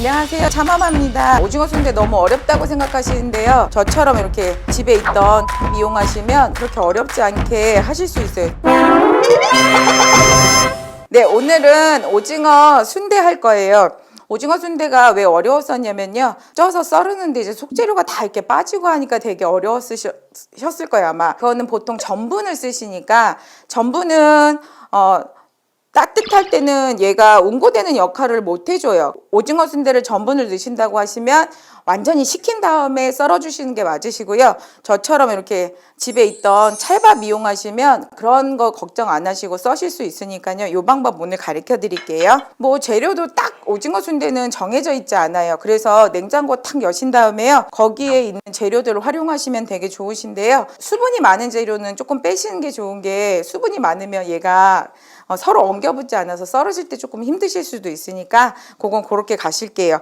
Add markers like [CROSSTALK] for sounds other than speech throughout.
안녕하세요. 참마마입니다. 오징어 순대 너무 어렵다고 생각하시는데요. 저처럼 이렇게 집에 있던 이용하시면 그렇게 어렵지 않게 하실 수 있어요. [LAUGHS] 네, 오늘은 오징어 순대 할 거예요. 오징어 순대가 왜 어려웠었냐면요. 쪄서 썰었는데 이제 속재료가 다 이렇게 빠지고 하니까 되게 어려웠으셨을 거예요, 아마. 그거는 보통 전분을 쓰시니까 전분은 어 따뜻할 때는 얘가 응고되는 역할을 못 해줘요. 오징어 순대를 전분을 넣으신다고 하시면 완전히 식힌 다음에 썰어주시는 게 맞으시고요. 저처럼 이렇게 집에 있던 찰밥 이용하시면 그런 거 걱정 안 하시고 써실 수 있으니까요. 이 방법 오늘 가르쳐 드릴게요. 뭐 재료도 딱 오징어 순대는 정해져 있지 않아요. 그래서 냉장고 탁 여신 다음에요. 거기에 있는 재료들을 활용하시면 되게 좋으신데요. 수분이 많은 재료는 조금 빼시는 게 좋은 게 수분이 많으면 얘가 어, 서로 엉겨붙지 않아서 썰어질 때 조금 힘드실 수도 있으니까 그건 그렇게 가실게요.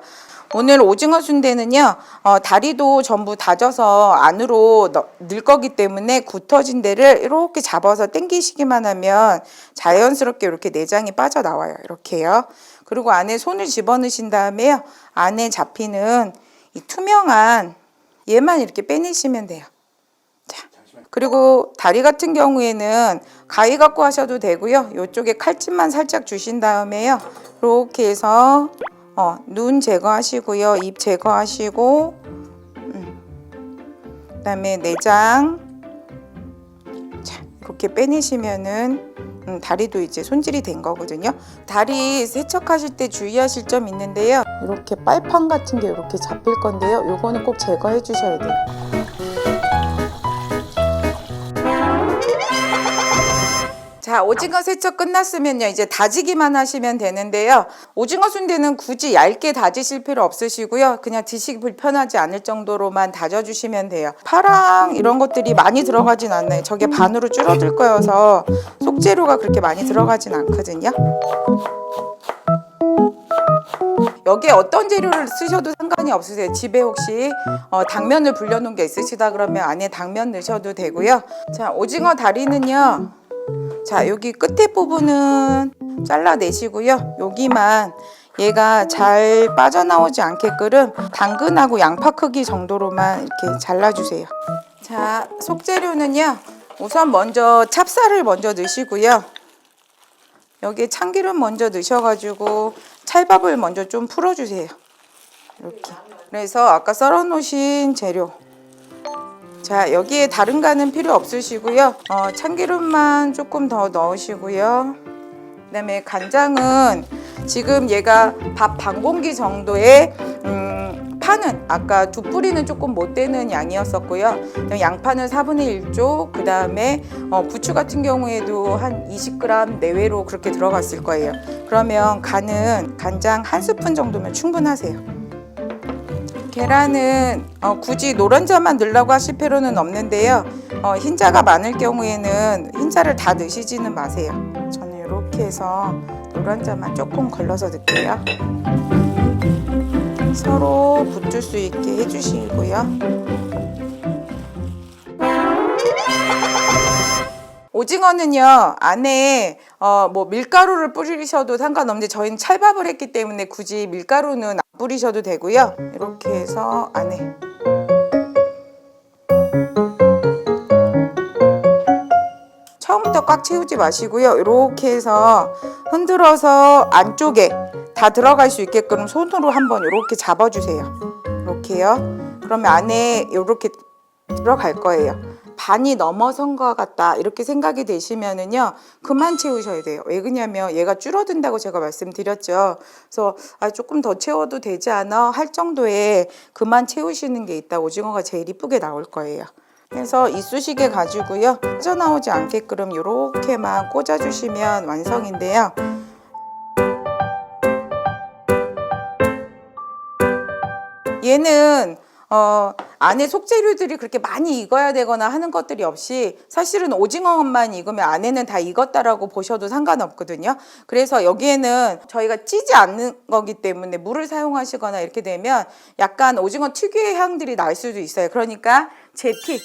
오늘 오징어 순대는요, 어, 다리도 전부 다져서 안으로 넣, 넣을 거기 때문에 굳어진 데를 이렇게 잡아서 당기시기만 하면 자연스럽게 이렇게 내장이 빠져나와요. 이렇게요. 그리고 안에 손을 집어넣으신 다음에요, 안에 잡히는 이 투명한 얘만 이렇게 빼내시면 돼요. 자, 그리고 다리 같은 경우에는 가위 갖고 하셔도 되고요. 이쪽에 칼집만 살짝 주신 다음에요. 이렇게 해서 어, 눈 제거하시고요. 입 제거하시고 음. 그다음에 내장 자, 이렇게 빼내시면은 음, 다리도 이제 손질이 된 거거든요. 다리 세척하실 때 주의하실 점 있는데요. 이렇게 빨판 같은 게 이렇게 잡힐 건데요. 요거는 꼭 제거해 주셔야 돼요. 자, 오징어 세척 끝났으면요. 이제 다지기만 하시면 되는데요. 오징어 순대는 굳이 얇게 다지실 필요 없으시고요. 그냥 드시기 불편하지 않을 정도로만 다져주시면 돼요. 파랑 이런 것들이 많이 들어가진 않나요. 저게 반으로 줄어들 거여서 속재료가 그렇게 많이 들어가진 않거든요. 여기에 어떤 재료를 쓰셔도 상관이 없으세요. 집에 혹시 어, 당면을 불려놓은 게 있으시다 그러면 안에 당면 넣으셔도 되고요. 자, 오징어 다리는요. 자, 여기 끝에 부분은 잘라내시고요. 여기만 얘가 잘 빠져나오지 않게끔 당근하고 양파 크기 정도로만 이렇게 잘라주세요. 자, 속재료는요. 우선 먼저 찹쌀을 먼저 넣으시고요. 여기에 참기름 먼저 넣으셔가지고 찰밥을 먼저 좀 풀어주세요. 이렇게. 그래서 아까 썰어 놓으신 재료. 자, 여기에 다른 간은 필요 없으시고요. 어, 참기름만 조금 더 넣으시고요. 그 다음에 간장은 지금 얘가 밥 반 공기 정도의 음, 파는 아까 두 뿌리는 조금 못 되는 양이었었고요. 양파는 4분의 1쪽, 그 다음에 어, 부추 같은 경우에도 한 20g 내외로 그렇게 들어갔을 거예요. 그러면 간은 간장 한 스푼 정도면 충분하세요. 계란은 어, 굳이 노른자만 넣으려고 하실 필요는 없는데요. 어, 흰자가 많을 경우에는 흰자를 다 넣으시지는 마세요. 저는 이렇게 해서 노른자만 조금 걸러서 넣을게요. 서로 붙을 수 있게 해주시고요. 오징어는요 안에 어, 뭐 밀가루를 뿌리셔도 상관없는데 저희는 찰밥을 했기 때문에 굳이 밀가루는 안 뿌리셔도 되고요. 이렇게 해서 안에. 처음부터 꽉 채우지 마시고요. 이렇게 해서 흔들어서 안쪽에 다 들어갈 수 있게끔 손으로 한번 이렇게 잡아주세요. 이렇게요. 그러면 안에 이렇게 들어갈 거예요 반이 넘어선 것 같다 이렇게 생각이 되시면은요 그만 채우셔야 돼요. 왜 그러냐면 얘가 줄어든다고 제가 말씀드렸죠. 그래서 아 조금 더 채워도 되지 않아? 할 정도의 그만 채우시는 게 있다. 오징어가 제일 이쁘게 나올 거예요. 그래서 이쑤시개 가지고요 빠져나오지 않게끔 이렇게만 꽂아주시면 완성인데요. 얘는 어, 안에 속재료들이 그렇게 많이 익어야 되거나 하는 것들이 없이 사실은 오징어만 익으면 안에는 다 익었다라고 보셔도 상관없거든요. 그래서 여기에는 저희가 찌지 않는 거기 때문에 물을 사용하시거나 이렇게 되면 약간 오징어 특유의 향들이 날 수도 있어요. 그러니까 제 팁.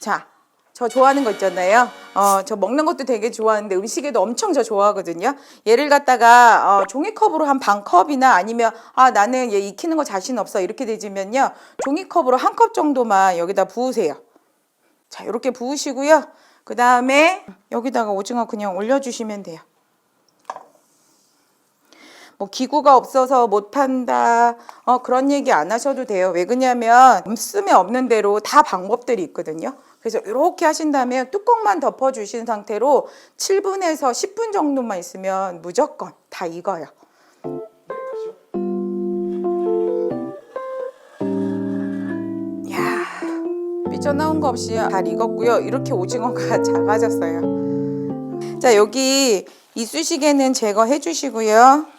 자, 저 좋아하는 거 있잖아요. 어, 저 먹는 것도 되게 좋아하는데 음식에도 엄청 저 좋아하거든요. 얘를 갖다가 어, 종이컵으로 한 반 컵이나 아니면 아 나는 얘 익히는 거 자신 없어 이렇게 되지면요 종이컵으로 한 컵 정도만 여기다 부으세요. 자 이렇게 부으시고요. 그 다음에 여기다가 오징어 그냥 올려주시면 돼요. 뭐 기구가 없어서 못 판다. 어, 그런 얘기 안 하셔도 돼요. 왜 그러냐면 없으면 없는 대로 다 방법들이 있거든요. 그래서 이렇게 하신 다음에 뚜껑만 덮어 주신 상태로 7분에서 10분 정도만 있으면 무조건 다 익어요. 야 삐져나온 거 없이 잘 익었고요. 이렇게 오징어가 [LAUGHS] 작아졌어요. 자 여기 이쑤시개는 제거해 주시고요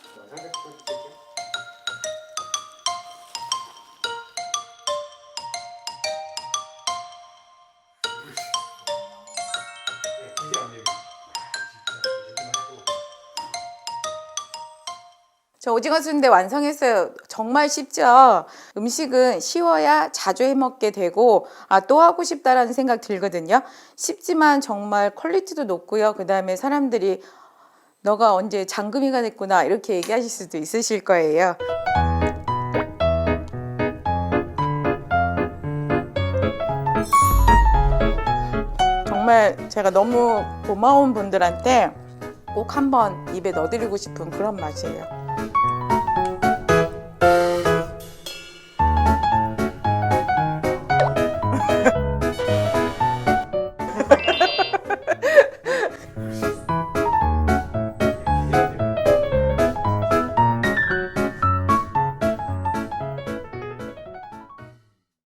저 오징어 순대 완성했어요. 정말 쉽죠? 음식은 쉬워야 자주 해 먹게 되고, 아, 또 하고 싶다라는 생각 들거든요. 쉽지만 정말 퀄리티도 높고요. 그 다음에 사람들이 너가 언제 장금이가 됐구나, 이렇게 얘기하실 수도 있으실 거예요. 정말 제가 너무 고마운 분들한테 꼭 한번 입에 넣어드리고 싶은 그런 맛이에요. 감사합니다.